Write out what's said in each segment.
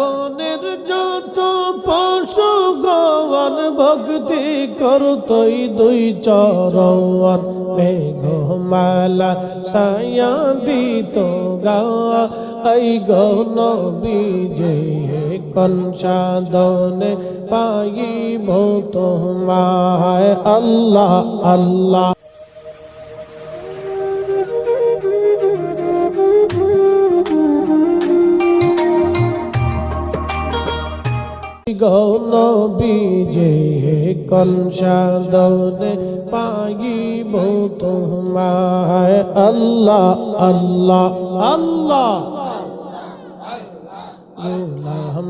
বনের যত পশু গওয়ান ভক্তি করতই দুই চরওয়ান মেঘমালা সায়া দিত গা এই গৌন বিজে কনসাদনে পাইব তোমায়। আল্লাহ আল্লাহ। গৌন বিজে কনসাদনে পাইব তোমায়? আল্লাহ আল্লাহ আল্লাহ।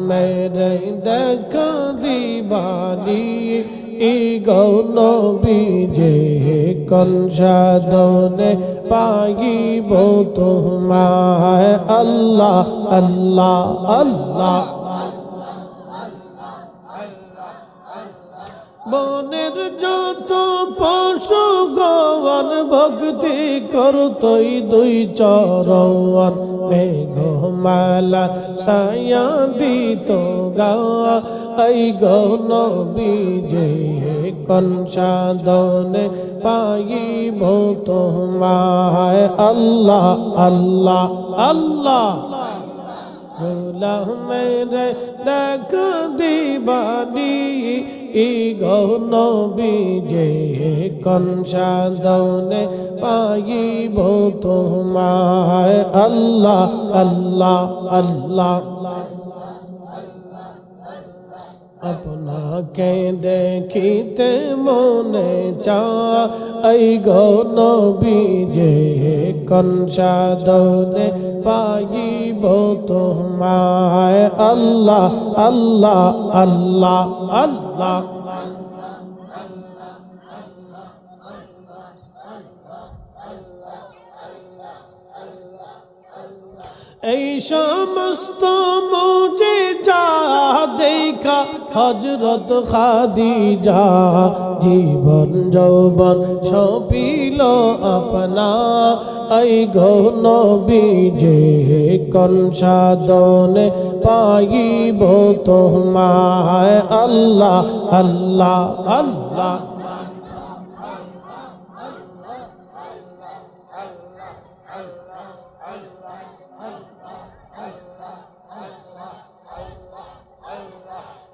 মেরে দেখা দিবানি, ই গৌন বিজে কনসাদনে পাইব তোমায়? আল্লাহ আল্লাহ আল্লাহ। বনের যত পশু গওয়ান ভক্তি করতই দুই চরওয়ান মেঘমালা সায়া দিত গা এই গৌন বিজে কনসাদনে পাইব তোমায়? আল্লাহ আল্লাহ আল্লাহ। মেরে ডাক দিবানি ই গৌন বিজে কনসাদনে পাইব তোমায়। আল্লাহ আল্লাহ আল্লাহ। আপনাকে দেখিতে মনে চা এই গৌন বিজে কনসাদনে পাইব তোমায়। আল্লাহ আল্লাহ আল্লাহ আল্লাহ। এই সমস্ত মুজে হজরত খাদিজা জীবন যৌবন সপিল আপনা। এই ঘন বিজে কনসাদনে পাইব তোমায়? আল্লাহ আল্লাহ আল্লাহ।